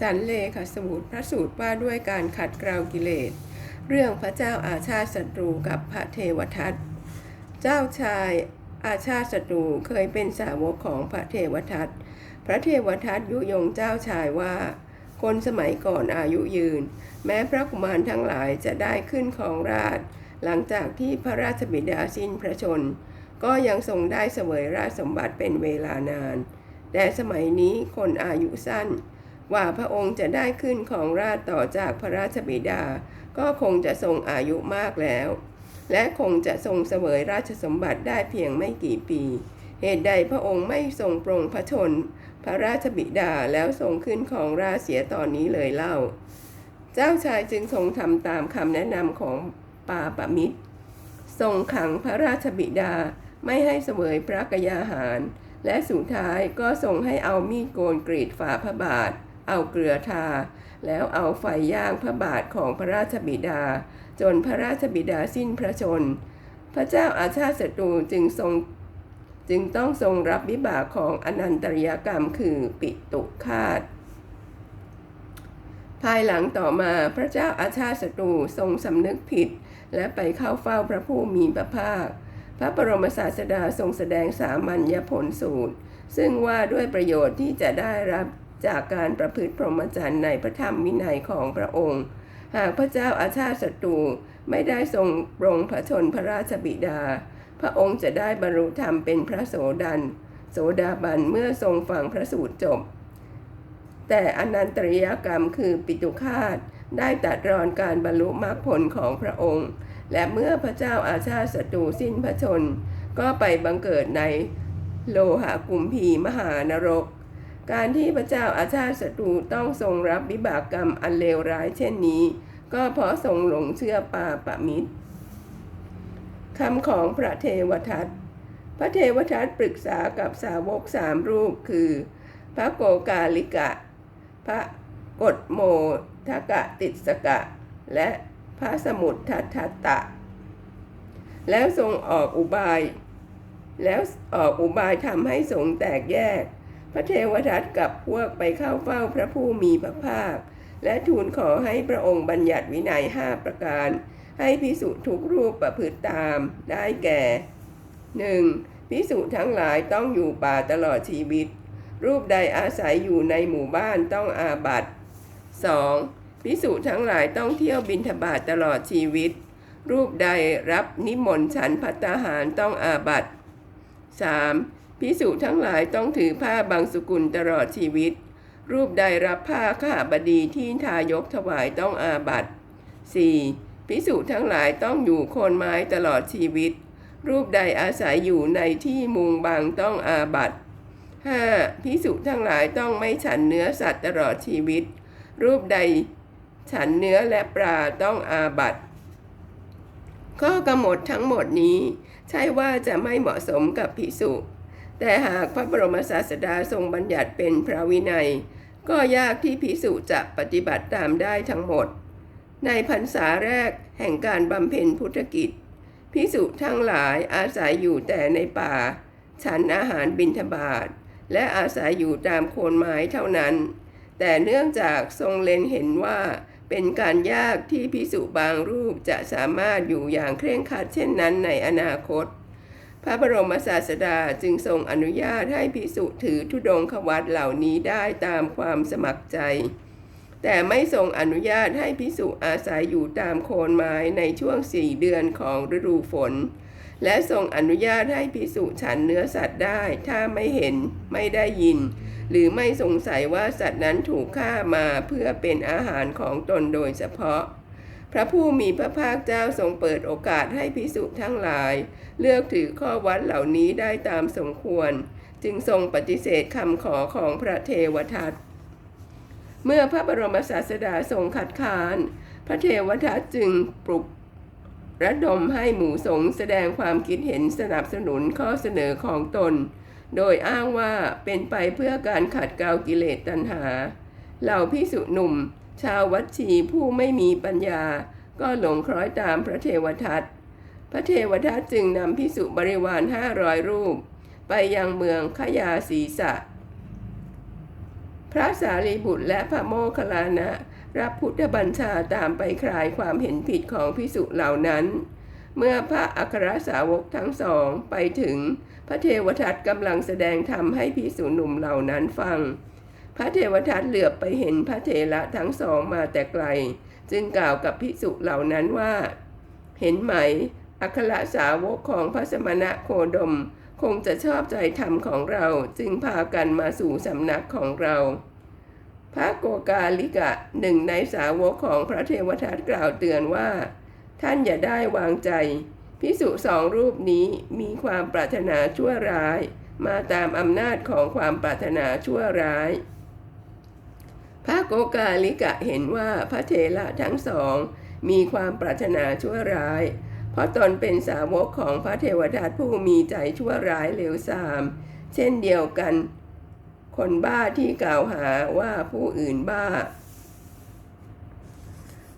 สันเลขสูตรพระสูตรว่าด้วยการขัดเกลากิเลส เรื่องพระเจ้าอาชาติศัตรูกับพระเทวทัต เจ้าชายอาชาติศัตรูเคยเป็นสาวกของพระเทวทัต พระเทวทัตยุยงเจ้าชายว่า คนสมัยก่อนอายุยืน แม้พระกุมารทั้งหลายจะได้ขึ้นของราช หลังจากที่พระราชบิดาสิ้นพระชน ก็ยังทรงได้เสวยราชสมบัติเป็นเวลานาน แต่สมัยนี้คนอายุสั้น ว่าพระองค์จะได้ขึ้นของราชต่อจากพระราชบิดา ก็คงจะทรงอายุมากแล้ว และคงจะทรงเสวยราชสมบัติได้เพียงไม่กี่ปี เหตุใดพระองค์ไม่ทรงปรงพระชน พระราชบิดาแล้วทรงขึ้นของราชเสียตอนนี้เลยเล่า เจ้าชายจึงทรงทำตามคำแนะนำของปาปมิตร ทรงขังพระราชบิดาไม่ให้เสวยพระกยาหาร และสุดท้ายก็ทรงให้เอามีดโกนกรีดฝ่าพระบาท เอาเกลือทา แล้วเอาไฟย่างพระบาทของพระราชบิดา จนพระราชบิดาสิ้นพระชน พระเจ้าอาชาติศัตรูจึงทรงจึงต้องทรงรับวิบากของอนันตริยกรรมคือปิตุคาต ภายหลังต่อมาพระเจ้าอาชาติศัตรูทรงสำนึกผิด และไปเข้าเฝ้าพระผู้มีพระภาค พระบรมศาสดาทรงแสดงสามัญญผลสูตร ซึ่งว่าด้วยประโยชน์ที่จะได้รับ จากการประพฤติพรหมจรรย์ในพระธรรมวินัยของพระองค์ หากพระเจ้าอาชาติศัตรูไม่ได้ทรงปรงพระชนพระราชบิดา พระองค์จะได้บรรลุธรรมเป็นพระโสดัน โสดาบันเมื่อทรงฟังพระสูตรจบ แต่อนันตริยกรรมคือปิตุคาตได้ตัดรอนการบรรลุมรรคผลของพระองค์ และเมื่อพระเจ้าอาชาติศัตรูสิ้นพระชน ก็ไปบังเกิดในโลหะกุมพีมหานรก การที่พระเจ้าอาชาติศัตรูต้องทรงรับวิบากกรรมอันเลวร้ายเช่นนี้ ก็เพราะทรงหลงเชื่อปาปะมิตรคำของพระเทวทัตพระเทวทัตปรึกษากับสาวกสามรูปคือ พระโกกาลิกะ พระกฎโมทกะติสกะ และพระสมุททัตทัตะ แล้วทรงออกอุบาย แล้วออกอุบายทำให้สงแตกแยก ระเทวทัตกับพวกไปเข้าเฝ้าพระผู้มีพระภาค และทูลขอให้พระองค์บัญญัติวินัยห้าประการ ให้พิสุทุกรูปประพฤติตามได้แก่ 1. พิสุทั้งหลายต้องอยู่ป่าตลอดชีวิต รูปใดอาศัยอยู่ในหมู่บ้านต้องอาบัต 2. พิสุทั้งหลายต้องเที่ยวบินทบาทตลอดชีวิต รูปใดรับนิมนต์ฉันพัตตาหารต้องอาบัต 3. พิสุทั้งหลายต้องถือผ้าบางสุกุลตลอดชีวิต รูปใดรับผ้าข้าบดีที่ทายกถวายต้องอาบัต 4. พิสุทั้งหลายต้องอยู่โคนไม้ตลอดชีวิต รูปใดอาศัยอยู่ในที่มุงบางต้องอาบัต 5. พิสุทั้งหลายต้องไม่ฉันเนื้อสัตว์ตลอดชีวิต รูปใดฉันเนื้อและปลาต้องอาบัตข้อกำหนดทั้งหมดนี้ ใช่ว่าจะไม่เหมาะสมกับพิสุ แต่หากพระบรมศาสดาทรงบัญญัติเป็นพระวินัย ก็ยากที่พิสุจะปฏิบัติตามได้ทั้งหมด ในพรรษาแรกแห่งการบำเพ็ญพุทธกิจพิสุทั้งหลายอาศัยอยู่แต่ในป่า ฉันอาหารบิณฑบาตและอาศัยอยู่ตามโคนไม้เท่านั้น แต่เนื่องจากทรงเล็งเห็นว่าเป็นการยากที่พิสุบางรูปจะสามารถอยู่อย่างเคร่งครัดเช่นนั้นในอนาคต พระบรมศาสดาจึงทรงอนุญาตให้พิสุถือธุดงควัตเหล่านี้ได้ตามความสมัครใจ แต่ไม่ทรงอนุญาตให้พิสุอาศัยอยู่ตามโคนไม้ในช่วงสี่เดือนของฤดูฝน และทรงอนุญาตให้พิสุฉันเนื้อสัตว์ได้ ถ้าไม่เห็นไม่ได้ยิน หรือไม่สงสัยว่าสัตว์นั้นถูกฆ่ามาเพื่อเป็นอาหารของตนโดยเฉพาะ พระผู้มีพระภาคเจ้าทรงเปิดโอกาสให้พิสุทั้งหลาย เลือกถือข้อวัดเหล่านี้ได้ตามสมควร จึงทรงปฏิเสธคำขอของพระเทวทัตเมื่อพระบรมศาสดาทรงขัดขาน พระเทวทัตจึงปลุกระดมให้หมู่สงฆ์แสดงความคิดเห็นสนับสนุนข้อเสนอของตน โดยอ้างว่าเป็นไปเพื่อการขัดเกลากิเลสตัณหา เหล่าพิสุหนุ่ม ชาววัชี ผู้ไม่มีปัญญา ก็หลงคล้อยตามพระเทวทัต พระเทวทัตจึงนำพิสุบริวารห้าร้อยรูป ไปยังเมืองขยาศีสะ พระสารีบุตรและพระโมคคัลลานะ รับพุทธบัญชาตามไปคลายความเห็นผิดของพิสุเหล่านั้น เมื่อพระอัครสาวกทั้งสองไปถึงพระเทวทัตกำลังแสดงธรรมให้พิสุหนุ่มเหล่านั้นฟัง พระเทวทัตเหลือบไปเห็นพระเถระทั้งสองมาแต่ไกล จึงกล่าวกับพิสุเหล่านั้นว่า เห็นไหม อัครสาวกของพระสมณะโคดม คงจะชอบใจธรรมของเราจึงพากันมาสู่สำนักของเรา พระโกกาลิกะหนึ่งในสาวกของพระเทวทัตกล่าวเตือนว่า ท่านอย่าได้วางใจพิสุสองรูปนี้มีความปรารถนาชั่วร้าย มาตามอำนาจของความปรารถนาชั่วร้าย พระโกกาลิกะเห็นว่าพระเถระทั้งสอง มีความปรารถนาชั่วร้าย เพราะตนเป็นสาวกของพระเทวทัตผู้มีใจชั่วร้ายเลวทราม เช่นเดียวกัน คนบ้าที่กล่าวหาว่าผู้อื่นบ้า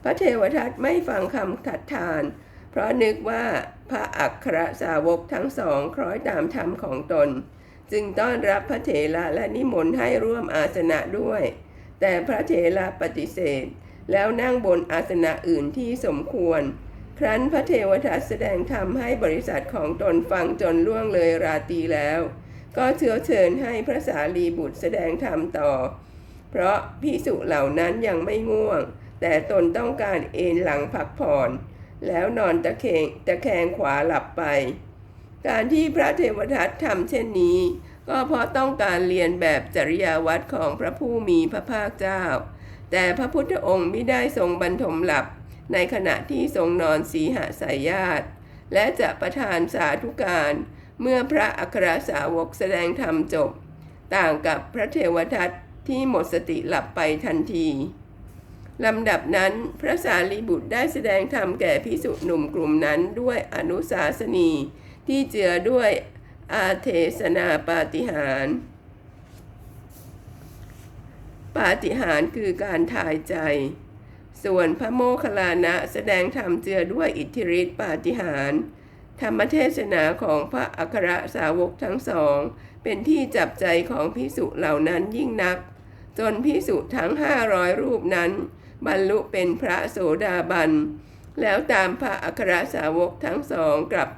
พระเทวทัตไม่ฟังคำขัดทาน เพราะนึกว่าพระอัครสาวกทั้งสองคล้อยตามธรรมของตน จึงต้อนรับพระเถระและนิมนต์ให้ร่วมอาสนะด้วย แต่พระเถระปฏิเสธ แล้วนั่งบนอาสนะอื่นที่สมควร ครั้นพระเทวทัตแสดงธรรมให้บริษัทของตนฟังจนล่วงเลยราตรีแล้ว ก็เชื้อเชิญให้พระสารีบุตรแสดงธรรมต่อ เพราะพิสุเหล่านั้นยังไม่ง่วง แต่ตนต้องการเอนหลังพักผ่อน แล้วนอนตะเคงตะแคงขวาหลับไป การที่พระเทวทัตทำเช่นนี้ ก็เพราะต้องการเรียนแบบจริยาวัดของพระผู้มีพระภาคเจ้า แต่พระพุทธองค์ไม่ได้ทรงบรรทมหลับ ในขณะที่ทรงนอนสีหสายญาติ และจะประทานสาธุการ เมื่อพระอัครสาวกแสดงธรรมจบ ต่างกับพระเทวทัตที่หมดสติหลับไปทันทีลำดับนั้นพระสารีบุตรได้แสดงธรรมแก่พิสุหนุ่มกลุ่มนั้นด้วยอนุสาสนีที่เจือด้วย อาเทศนาปาฏิหารปาฏิหารคือการทายใจ ส่วนพระโมคคัลลานะแสดงธรรมเจือด้วยอิทธิฤทธิปาฏิหารธรรมเทศนาของพระอัครสาวกทั้งสอง เป็นที่จับใจของพิสุเหล่านั้นยิ่งนัก จนพิสุทั้งห้าร้อยรูปนั้น บรรลุเป็นพระโสดาบัน แล้วตามพระอัครสาวกทั้งสองกลับ